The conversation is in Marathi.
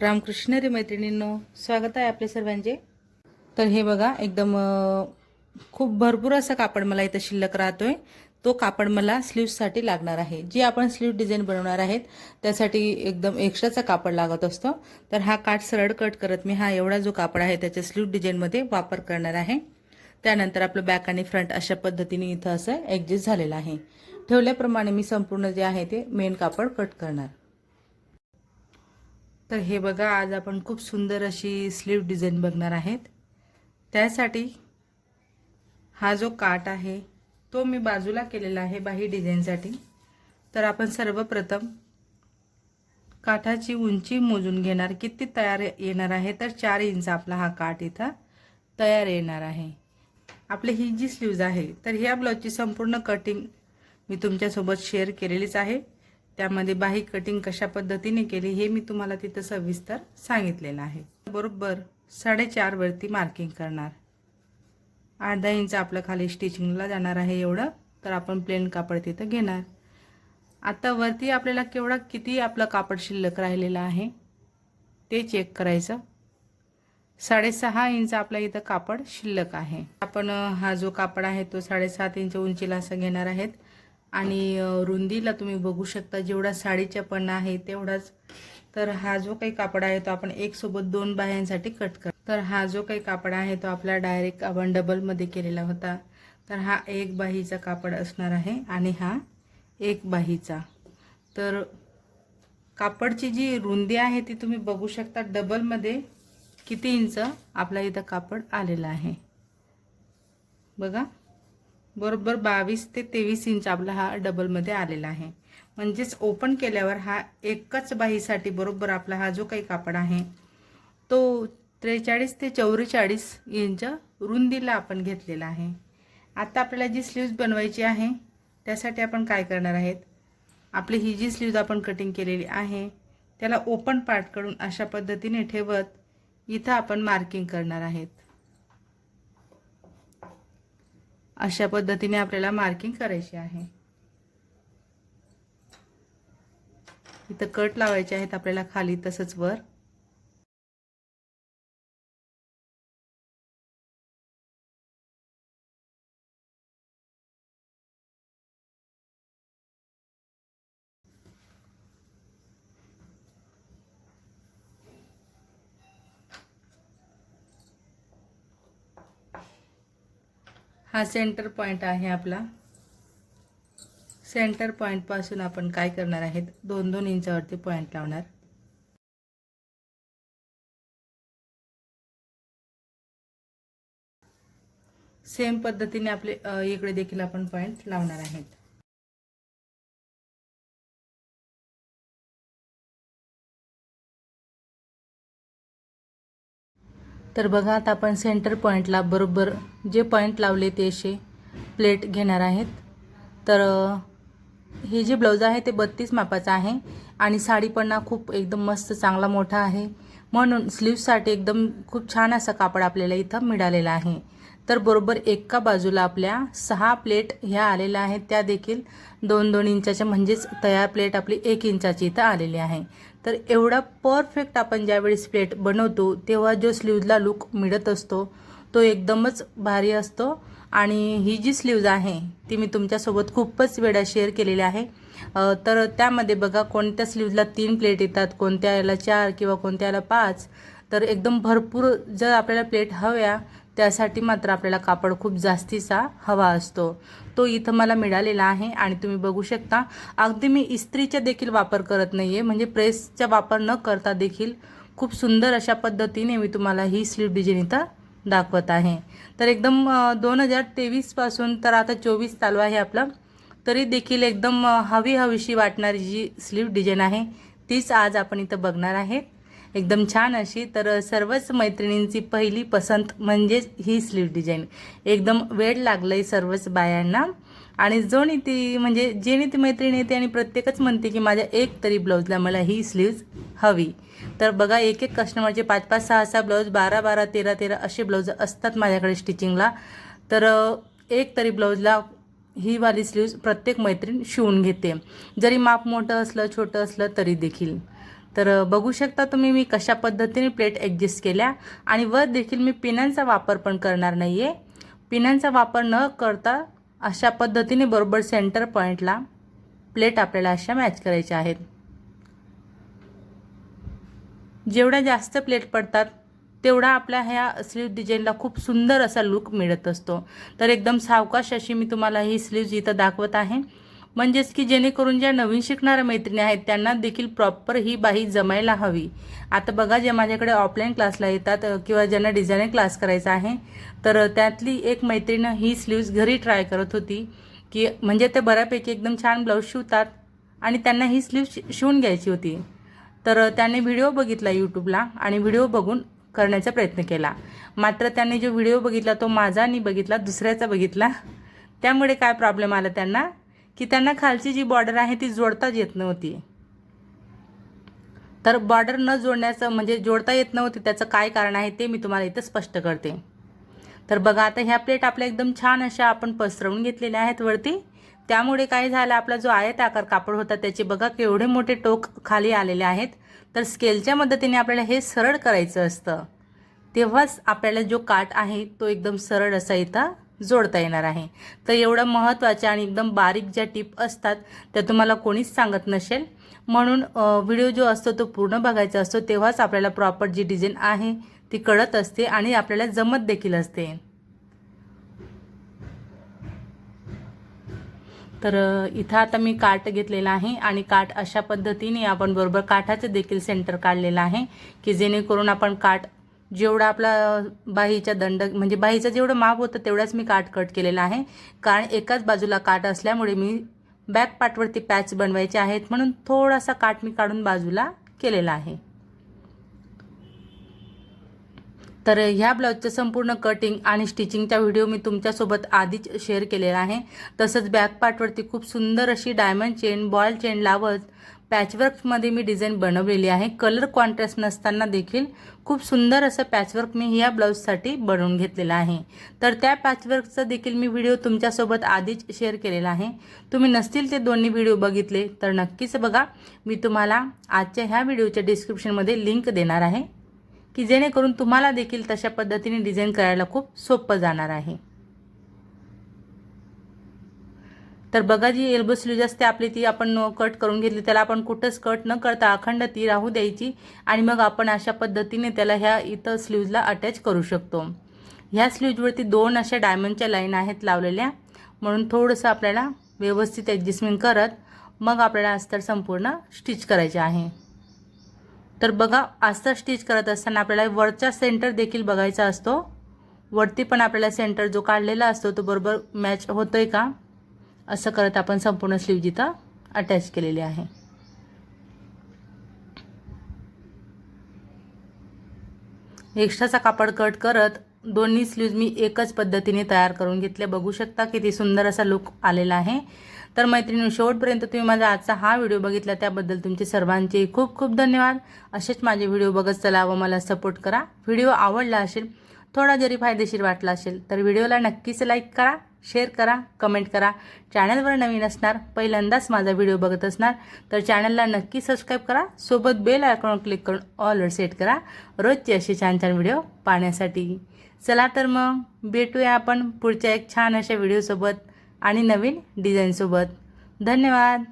रामकृष्ण रे मैत्रिणींनो स्वागत आहे आपले सर्वांचे. तर हे बघा एकदम खूप भरपूर असं कापड मला इथं शिल्लक राहतोय. तो कापड मला स्लीव्ससाठी लागणार आहे. जी आपण स्लीव डिझाईन बनवणार आहेत त्यासाठी एकदम एक्स्ट्राचा कापड लागत असतो. तर हा काठ सरळ कट करत मी हा एवढा जो कापड आहे त्याच्या स्लीव डिझाईनमध्ये वापर करणार आहे. त्यानंतर आपलं बॅक आणि फ्रंट अशा पद्धतीने इथं असं ॲडजस्ट झालेलं आहे. ठेवल्याप्रमाणे मी संपूर्ण जे आहे ते मेन कापड कट करणार. तर हे बघा आज आपण खूप सुंदर अशी स्लीव डिझाईन बघणार आहेत. त्यासाठी हा जो काट आहे तो मी बाजूला केलेला आहे बाही डिझाईनसाठी. तर आपण सर्वप्रथम काठाची उंची मोजून घेणार. किती तयार येणार आहे? तर चार इंच आपला हा काठ इथं तयार येणार आहे. आपली ही जी स्लीव्ज आहे तर ह्या ब्लाऊजची संपूर्ण कटिंग मी तुमच्यासोबत शेअर केलेलीच आहे. त्यामध्ये बाही कटिंग कशा पद्धतीने केली हे मी तुम्हाला तिथं सविस्तर सांगितलेलं आहे. बरोबर साडेचार वरती मार्किंग करणार. अर्धा इंच आपलं खाली स्टिचिंगला जाणार आहे एवढं तर आपण प्लेन कापड तिथं घेणार. आता वरती आपल्याला केवढा किती आपलं कापड शिल्लक राहिलेलं आहे ते चेक करायचं. साडेसहा इंच आपल्या इथं कापड शिल्लक आहे. आपण हा जो कापड आहे तो साडेसात इंच उंचीला असं घेणार आहेत. आणि रुंदीला तुम्ही बघू शकता जेवढा साडीच्या पण आहे तेवढाच. तर हा जो काही कापड आहे तो आपण एक सोबत दोन बाह्यांसाठी कट कर. तर हा जो काही कापड आहे तो आपला डायरेक्ट आपण डबलमध्ये केलेला होता. तर हा एक बाहीचा कापड असणार आहे आणि हा एक बाहीचा. तर कापडची जी रुंदी आहे ती तुम्ही बघू शकता डबलमध्ये किती इंच आपल्या इथं कापड आलेलं आहे. बघा. बरोबर बावीस ते तेवीस इंच आपला हा डबलमध्ये आलेला आहे. म्हणजेच ओपन केल्यावर हा एकच बाहीसाठी बरोबर आपला हा जो काही कापड आहे तो त्रेचाळीस ते चौवेचाळीस इंच रुंदीला आपण घेतलेला आहे. आता आपल्याला जी स्लीव्ज बनवायची आहे त्यासाठी आपण काय करणार आहेत? आपली ही जी स्लीव्ज आपण कटिंग केलेली आहे त्याला ओपन पार्टकडून अशा पद्धतीने ठेवत इथं आपण मार्किंग करणार आहेत. अशा पद्धतीने आपल्याला मार्किंग करायची आहे. इथं कट लावायचे आहेत आपल्याला खाली तसंच वर. हा सेंटर पॉइंट आहे आपला. सेंटर पॉईंटपासून आपण काय करणार आहेत? दोन दोन इंचावरती पॉईंट लावणार. सेम पद्धतीने आपले इकडे देखील आपण पॉईंट लावणार आहेत. तर बघा आता आपण सेंटर पॉईंटला बरोबर जे पॉईंट लावले ते असे प्लेट घेणार आहेत. तर हे जे ब्लाऊज आहे ते बत्तीस मापाचं आहे आणि साडी खूप एकदम मस्त चांगला मोठा आहे. म्हणून स्लीव्ससाठी एकदम खूप छान असा कापड आपल्याला इथं मिळालेला आहे. तर बरोबर एका बाजूला आपल्या सहा प्लेट ह्या आलेल्या आहेत. त्या देखील दोन दोन इंचाच्या म्हणजेच तयार प्लेट आपली एक इंचाची इथं आलेली आहे. तर एवढा परफेक्ट आपण ज्यावेळेस प्लेट बनवतो तेव्हा जो स्लीवला लुक मिळत असतो तो एकदमच भारी असतो. आणि ही जी स्लीव्ज आहे ती मी तुमच्यासोबत खूपच वेळा शेअर केलेली आहे. तर त्यामध्ये बघा कोणत्या स्लीव्जला तीन प्लेट येतात कोणत्या याला चार किंवा कोणत्या याला पाच तर एकदम भरपूर जर आपल्याला प्लेट हव्या त्यासाठी मात्र आपल्याला कापड खूप जास्तीचा हवा असतो. तो इथं मला मिळालेला आहे आणि तुम्ही बघू शकता अगदी मी इस्त्रीचा देखील वापर करत नाही आहे म्हणजे प्रेसचा वापर न करता देखील खूप सुंदर अशा पद्धतीने मी तुम्हाला ही स्लीव डिझाईन इथं दाखवत आहे. तर एकदम दोन हजार तेवीसपासून तर आता चोवीस चालू आहे आपलं. तरी देखील एकदम हवी हवीशी वाटणारी जी स्लीव डिझाईन आहे तीच आज आपण इथं बघणार आहेत एकदम छान अशी. तर सर्वच मैत्रिणींची पहिली पसंत म्हणजेच ही स्लीव डिझाईन. एकदम वेळ लागलं आहे सर्वच बायांना. आणि जो ती म्हणजे जेणी ती मैत्रीण येते आणि प्रत्येकच म्हणते की माझ्या एक तरी ब्लाऊजला मला ही स्लीव्ज हवी. तर बघा एक एक कस्टमरचे पाच पाच सहा सहा ब्लाऊज बारा बारा तेरा तेरा असे ब्लाऊज असतात माझ्याकडे स्टिचिंगला. तर एक तरी ब्लाऊजला ही वाली स्लीव्ज प्रत्येक मैत्रीण शिवून घेते. जरी माप मोठं असलं छोटं असलं तरी देखील. तर बघू शकता तुम्ही मी कशा पद्धतीने प्लेट ॲडजस्ट केल्या आणि वर देखील मी पिनांचा वापर पण करणार नाही आहे पिनांचा वापर न करता अशा पद्धतीने बरोबर सेंटर पॉईंटला प्लेट आपल्याला अशा मॅच करायच्या आहेत. जेवढ्या जास्त प्लेट पडतात तेवढा आपल्या ह्या स्लीव डिझाईनला खूप सुंदर असा लुक मिळत असतो. तर एकदम सावकाश अशी मी तुम्हाला ही स्लीव्ज इथं दाखवत आहे. म्हणजेच की जेणेकरून ज्या नवीन शिकणाऱ्या मैत्रिणी आहेत त्यांना देखील प्रॉपर ही बाही जमायला हवी. आता बघा जे माझ्याकडे ऑफलाईन क्लासला येतात किंवा ज्यांना डिझायनिंग क्लास करायचा आहे तर त्यातली एक मैत्रीण ही स्लीव्ज घरी ट्राय करत होती की म्हणजे ते बऱ्यापैकी एकदम छान ब्लाऊज शिवतात आणि त्यांना ही स्लीव्ह शिवून घ्यायची होती. तर त्याने व्हिडिओ बघितला यूट्यूबला आणि व्हिडिओ बघून करण्याचा प्रयत्न केला. मात्र त्याने जो व्हिडिओ बघितला तो माझा नाही बघितला दुसऱ्याचा बघितला. त्यामुळे काय प्रॉब्लेम आला त्यांना? की त्यांना खालची जी बॉर्डर आहे ती जोडताच येत नव्हती. तर बॉर्डर न जोडण्याचं म्हणजे जोडता येत नव्हती त्याचं काय कारण आहे ते मी तुम्हाला इथं स्पष्ट करते. तर बघा आता ह्या प्लेट आपल्या एकदम छान अशा आपण पसरवून घेतलेल्या आहेत वरती. त्यामुळे काय झालं आपला जो आयत आकार कापड होता त्याचे बघा केवढे मोठे टोक खाली आलेले आहेत. तर स्केलच्या मदतीने आपल्याला हे सरळ करायचं असतं. तेव्हाच आपल्याला जो काट आहे तो एकदम सरळ असा इथं जोडता येणार आहे. तर एवढं महत्त्वाच्या आणि एकदम बारीक ज्या टिप असतात त्या तुम्हाला कोणीच सांगत नसेल. म्हणून व्हिडिओ जो असतो तो पूर्ण बघायचा असतो तेव्हाच आपल्याला प्रॉपर जी डिझाईन आहे ती कळत असते आणि आपल्याला जमत देखील असते. तर इथं आता मी काट घेतलेला आहे आणि काट अशा पद्धतीने आपण बरोबर काठाचं देखील सेंटर काढलेलं आहे की जेणेकरून आपण काट जेवढा आपला बाहीच्या दंड म्हणजे बाहीचं जेवढं माप होतं तेवढाच मी काट कट केलेला आहे. कारण एकाच बाजूला काट असल्यामुळे मी बॅक पार्टवरती पॅच बनवायचे आहेत म्हणून थोडासा काट मी काढून बाजूला केलेला आहे. तर ह्या ब्लाऊजचं संपूर्ण कटिंग आणि स्टिचिंगचा व्हिडिओ मी तुमच्यासोबत आधीच शेअर केलेला आहे. तसंच बॅक पार्टवरती खूप सुंदर अशी डायमंड चेन बॉल चेन लावत पॅचवर्कमध्ये मी डिझाईन बनवलेली आहे. कलर कॉन्ट्रास्ट नसताना देखील खूप सुंदर असं पॅचवर्क मी ह्या ब्लाऊजसाठी बनवून घेतलेलं आहे. तर त्या पॅचवर्कचा देखील मी व्हिडिओ तुमच्यासोबत आधीच शेअर केलेला आहे. तुम्ही नसतील ते दोन्ही व्हिडिओ बघितले तर नक्कीच बघा. मी तुम्हाला आजच्या ह्या व्हिडिओच्या डिस्क्रिप्शनमध्ये लिंक देणार आहे. की जेणेकरून तुम्हाला देखील तशा पद्धतीने डिझाईन करायला खूप सोपं जाणार आहे. तर बघा जी एल्बो स्लीज असते आपली ती आपण कट करून घेतली त्याला आपण कुठंच कट न करता अखंड ती राहू द्यायची आणि मग आपण अशा पद्धतीने त्याला ह्या इथं स्लीव्जला अटॅच करू शकतो. ह्या स्लीव्जवरती दोन अशा डायमंडच्या लाईन आहेत लावलेल्या. म्हणून थोडंसं आपल्याला व्यवस्थित ॲडजस्टमेंट करत मग आपल्याला अस्तर संपूर्ण स्टिच करायचे आहे. तर बघा असं स्टिच करत असताना आपल्याला वरचा सेंटर देखील बघायचा असतो. वरती पण आपल्याला सेंटर जो काढलेला असतो तो बरोबर मॅच होतोय का? असं करत आपण संपूर्ण स्लीव जिथं अटॅच केलेली आहे. एक्स्ट्राचा कापड कट करत दोन्ही स्लीव्ज मी एकच पद्धतीने तयार करून घेतले. बघू शकता किती सुंदर असा लुक आलेला आहे. तर मैत्रिणी शेवटपर्यंत तुम्ही माझा आजचा हा व्हिडिओ बघितला त्याबद्दल तुमचे सर्वांचे खूप खूप धन्यवाद. असेच माझे व्हिडिओ बघत चला व मला सपोर्ट करा. व्हिडिओ आवडला असेल थोडा जरी फायदेशीर वाटला असेल तर व्हिडिओला नक्कीच लाईक करा शेअर करा कमेंट करा. चॅनलवर नवीन असणार पहिल्यांदाच माझा व्हिडिओ बघत असणार तर चॅनलला नक्की सबस्क्राईब करा. सोबत बेल आयकॉन क्लिक करून ऑलवर सेट करा. रोजचे असे छान छान व्हिडिओ पाहण्यासाठी. चला तर मग भेटूया आपण पुढच्या एक छान अशा व्हिडिओसोबत. आणि नवीन डिझाईनसोबत. धन्यवाद.